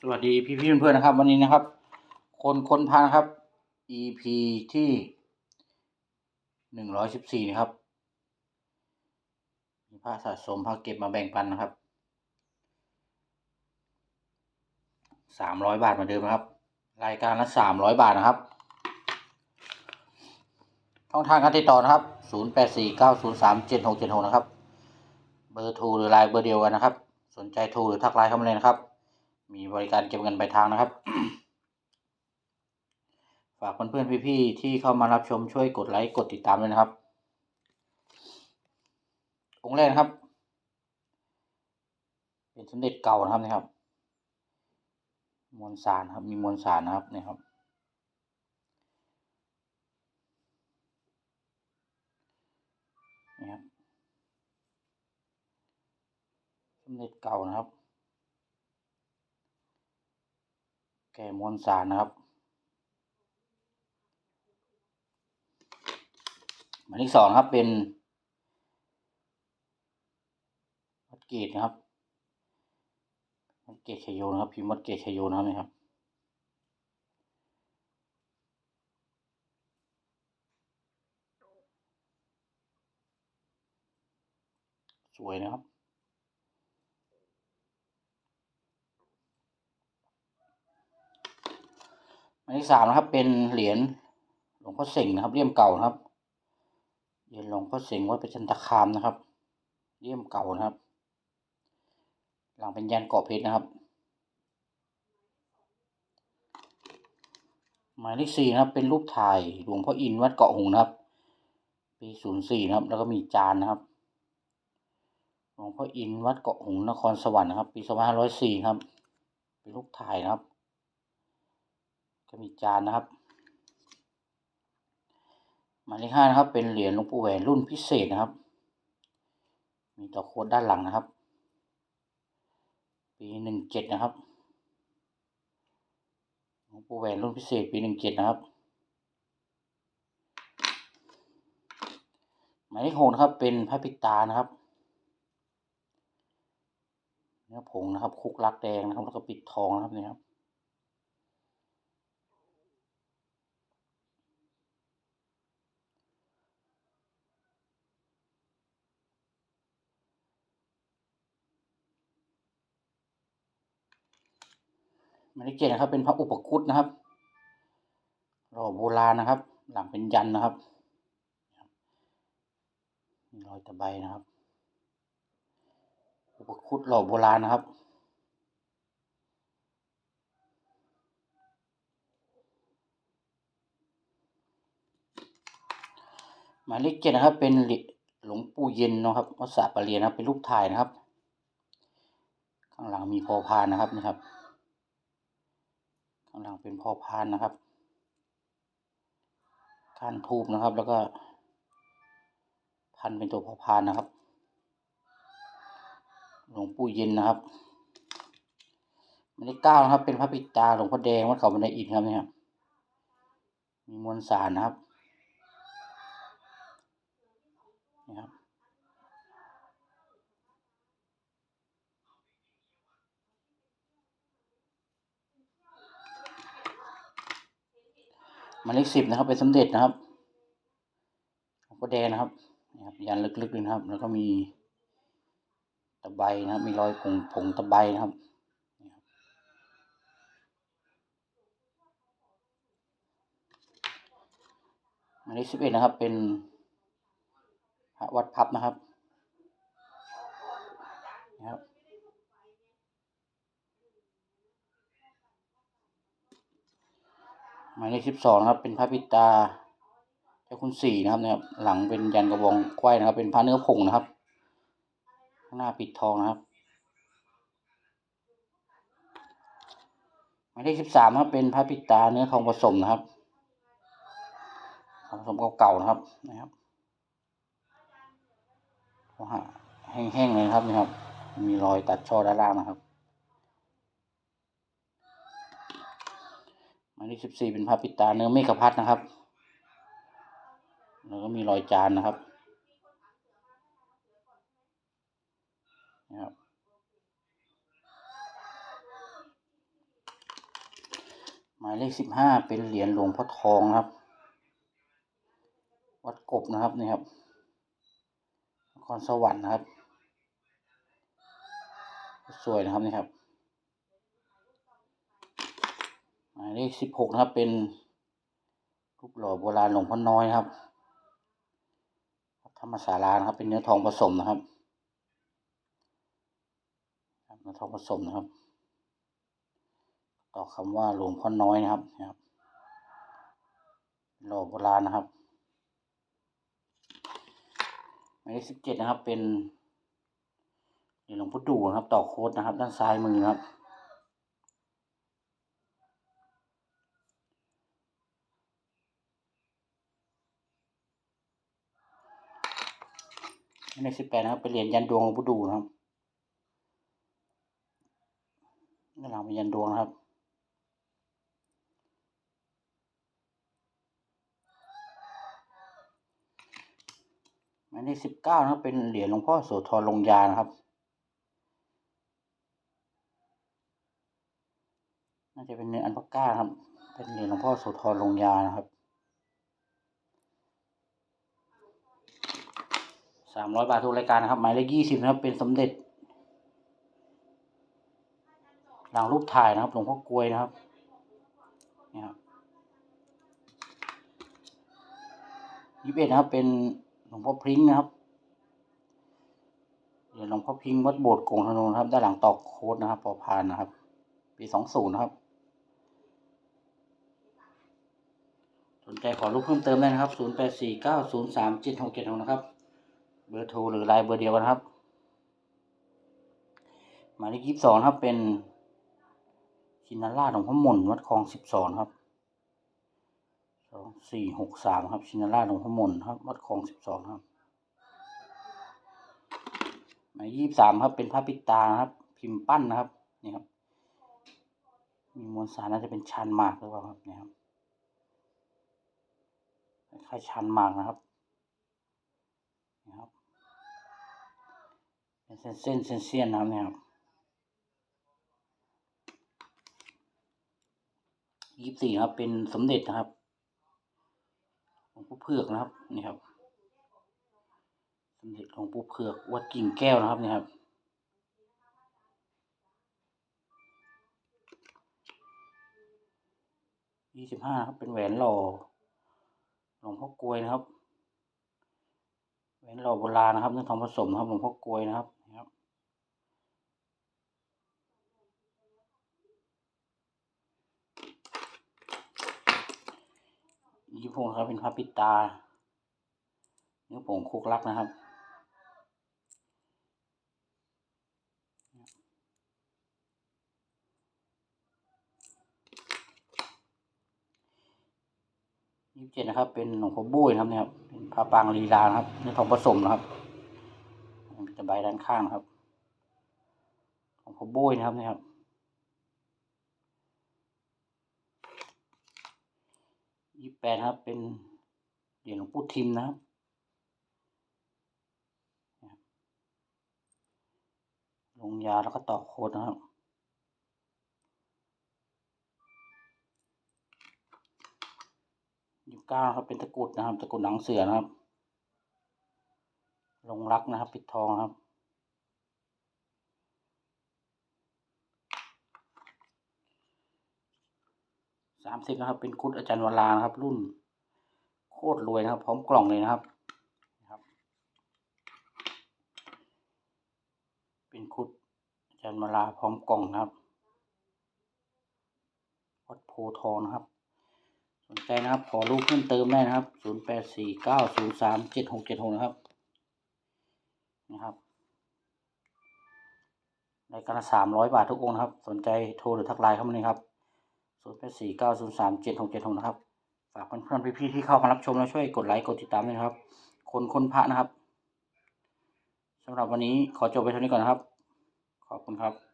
สวัสดีพี่พี่ๆเพื่อนๆนะครับ วันนี้นะครับ คนคนพานะครับ EP ที่หนึ่งร้อยสิบสี่นะครับมีผ้าสะสมผ้าเก็บมาแบ่งปันนะครับสามร้อยบาทเหมือนเดิมนะครับ รายการละสามร้อยบาทนะครับช่องทางการติดต่อนะครับศูนย์แปดสี่เก้าศูนย์สามเจ็ดหกเจ็ดหกนะครับ เบอร์โทรหรือไลน์เบอร์เดียวกันนะครับ สนใจโทรหรือทักไลน์เข้ามาเลยนะครับ มีบริการเก็บเงินปลายทางนะครับ ฝากเพื่อนๆพี่ๆที่เข้ามารับชมช่วยกดไลค์กดติดตามด้วยนะครับ องค์แรกนะครับ เป็นสมเด็จเก่านะครับนะครับ มวลสารครับมีมวลสารนะครับนี่ครับนี่ครับสมเด็จเก่านะครับ แก่มวลสารนะครับหมายเลขสองนะครับเป็นวัดเกตนะครับวัดเกตชยโยนะครับพิมพ์วัดเกตชยโยนะครับนี่ครับสวยนะครับ หมายเลขสามนะครับ เป็นเหรียญหลวงพ่อเสงนะครับเลี่ยมเก่านะครับเหรียญหลวงพ่อเสงวัดประจันตคามนะครับเลี่ยมเก่านะครับ หลังเป็นยันเกาะเพชรนะครับ หมายเลขสี่นะครับ เป็นรูปถ่ายหลวงพ่ออินวัดเกาะหงนะครับ ปีศูนย์สี่นะครับ แล้วก็มีจานนะครับหลวงพ่ออินวัดเกาะหงนครสวรรค์นะครับ ปีสองพันห้าร้อยสี่ครับ เป็นรูปถ่ายนะครับ ก็มีจานนะครับหมายเลขห้านะครับ เป็นเหรียญหลวงปู่แหวนรุ่นพิเศษนะครับ มีต่อโค้ดด้านหลังนะครับ ปีหนึ่งเจ็ดนะครับหลวงปู่แหวนรุ่นพิเศษ ปีหนึ่งเจ็ดนะครับหมายเลขหกนะครับ เป็นพระปิตานะครับเนื้อผงนะครับคุกลักแดงนะครับแล้วก็ปิดทองนะครับนี่ครับ หมายเลขเจ็ดนะครับ เป็นพระอุปคุตนะครับหล่อโบราณนะครับ หลังเป็นยันนะครับมีรอยตะไบนะครับ อุปคุตหล่อโบราณนะครับหมายเลขเจ็ดนะครับ เป็นหลวงปู่เย็นนะครับวัดสาปะเรียนนะครับ เป็นรูปถ่ายนะครับ ข้างหลังมีพอพานนะครับนะครับ ข้างหลังเป็นพอพานนะครับก้านทูบนะครับ แล้วก็ พันเป็นตัวพอพานนะครับ หลวงปู่เย็นนะครับมายเลขเก้านะครับ เป็นพระปิตาหลวงพ่อแดงวัดเขาบันไดอินครับเนี่ยครับมีมวลสารนะครับนี่ครับ มายเลขสิบนะครับ เป็นสมเด็จนะครับหลวงพ่อแดงนะครับนะครับยันลึกๆเลยนะครับ แล้วก็มีตะไบนะครับ มีรอยผงผงตะไบนะครับนี่ครับหมายเลขสิบเอ็ดนะครับ เป็นพระวัดพับนะครับ หมายเลขสิบสองนะครับ เป็นพระปิตาเจ้าคุณสี่นะครับนะครับหลังเป็นยันกระบองควายนะครับ เป็นพระเนื้อผงนะครับ ข้างหน้าปิดทองนะครับ หมายเลขสิบสามครับ เป็นพระปิตาเนื้อทองผสมนะครับผสมเก่าๆนะครับนะครับโลหะแห้งๆเลยนะครับนี่ครับ มีรอยตัดช่อด้านล่างนะครับ หมายเลขสิบสี่เป็นพระปิตาเนื้อเมฆพัดนะครับ แล้วก็มีรอยจานนะครับนะครับ หมายเลขสิบห้าเป็นเหรียญหลวงพ่อทองครับ วัดกบนะครับนี่ครับนครสวรรค์นะครับ สวยนะครับนี่ครับ หมายเลขสิบหกนะครับ เป็นรูปหล่อโบราณหลวงพ่อน้อยนะครับธรรมศาลานะครับ เป็นเนื้อทองผสมนะครับเนื้อทองผสมนะครับ ต่อคำว่าหลวงพ่อน้อยนะครับนะครับหล่อโบราณนะครับหมายเลขสิบเจ็ดนะครับ เป็นเหรียญหลวงพ่อดูนะครับ ต่อโค้ดนะครับ ด้านซ้ายมือนะครับ หมายเลขสิบแปดนะครับเป็นเหรียญยันดวงหลวงพ่ดูนะครับด้านหลังเป็นยันดวงนะครับหมายเลขสิบเก้านะครับเป็นเหรียญหลวงพ่อโสธรลงยานะครับน่าจะเป็นเนื้ออันปาก้าครับ เป็นเหรียญหลวงพ่อโสธรลงยานะครับ สามร้อยบาททุกรายการนะครับ หมายเลขยี่สิบนะครับ เป็นสมเด็จหลังรูปถ่ายนะครับ หลวงพ่อกลวยนะครับนี่ครับยี่สิบเอ็ดนะครับ เป็นหลวงพ่อพริ้งนะครับเหรียญหลวงพ่อพริ้งวัดโบสถ์กงธนูนะครับ ด้านหลังตอกโค้ดนะครับปอพานนะครับ ปีสองศูนย์นะครับ สนใจขอรูปเพิ่มเติมได้นะครับ0 8 4 9 0 3 7 6 7 6นะครับ เบอร์โทรหรือไลน์เบอร์เดียวกันนะครับ หมายเลขยี่สิบสองครับเป็นชินาราชหลวงพ่อหม่นวัดคลองสิบสองครับสองสี่หกสามครับ ชินาราชหลวงพ่อหม่นครับ วัดคลองสิบสองครับ หมายยี่สิบสามครับเป็นพระปิตาครับ พิมพ์ปั้นนะครับนี่ครับ มีมวลสารน่าจะเป็นชานมากหรือเปล่าครับเนี่ยครับคล้ายชันมากนะครับ เป็นเส้นเส้นเส้นนนะครับเนี่ยครับยี่สิบสี่ครับ เป็นสมเด็จนะครับหลวงปู่เผือกนะครับนี่ครับ สมเด็จหลวงปู่เผือกวัดกิ่งแก้วนะครับนี่ครับยี่สิบห้าครับเป็นแหวนหล่อหลวงพ่อกลวยนะครับแหวนหล่อโบราณนะครับเนื้อทองผสมครับหลวงพ่อกลวยนะครับ นะครับยี่พงครับเป็นพระปิดตา เนื้อผงคุกลักนะครับ ยี่สิบเจ็ดนะครับ เป็นหลวงพ่อบุ้ยนะครับเนี่ยครับเป็นพระปางลีลานะครับเนื้อทองผสมนะครับจะใบด้านข้างนะครับหลวงพ่อบุ้ยนะครับเนี่ยครับ ยี่แปดครับ เป็นเหรียญหลวงปู่ทิมนะครับลงยาแล้วก็ต่อโคดนะครับยี่เก้าครับเป็นตะกรุดนะครับ ตะกรุดหนังเสือนะครับ ลงรักนะครับ ปิดทองครับ สามสิบนะครับ เป็นคุดอาจารย์วรานะครับ รุ่น โคตรรวยนะครับ พร้อมกล่องเลยนะครับนะครับ เป็นคุดอาจารย์วราพร้อมกล่องนะครับวัดโพธิ์ทองนะครับ สนใจนะครับ ขอรูปเพิ่มเติมได้นะครับศูนย์แปดสี่เก้าศูนย์สามเจ็ดหกเจ็ดหกนะครับ นะครับรายการละสามร้อยบาททุกองนะครับ สนใจโทรหรือทักไลน์เข้ามาเลยครับ ศูนย์แปดสี่เก้าศูนย์สามเจ็ดหกเจ็ดหกนะครับ ฝากเพื่อนๆพี่ๆที่เข้ามารับชมแล้วช่วยกดไลค์กดติดตามด้วยนะครับ คนคนพระนะครับสำหรับวันนี้ขอจบไปเท่านี้ก่อนนะครับ ขอบคุณครับ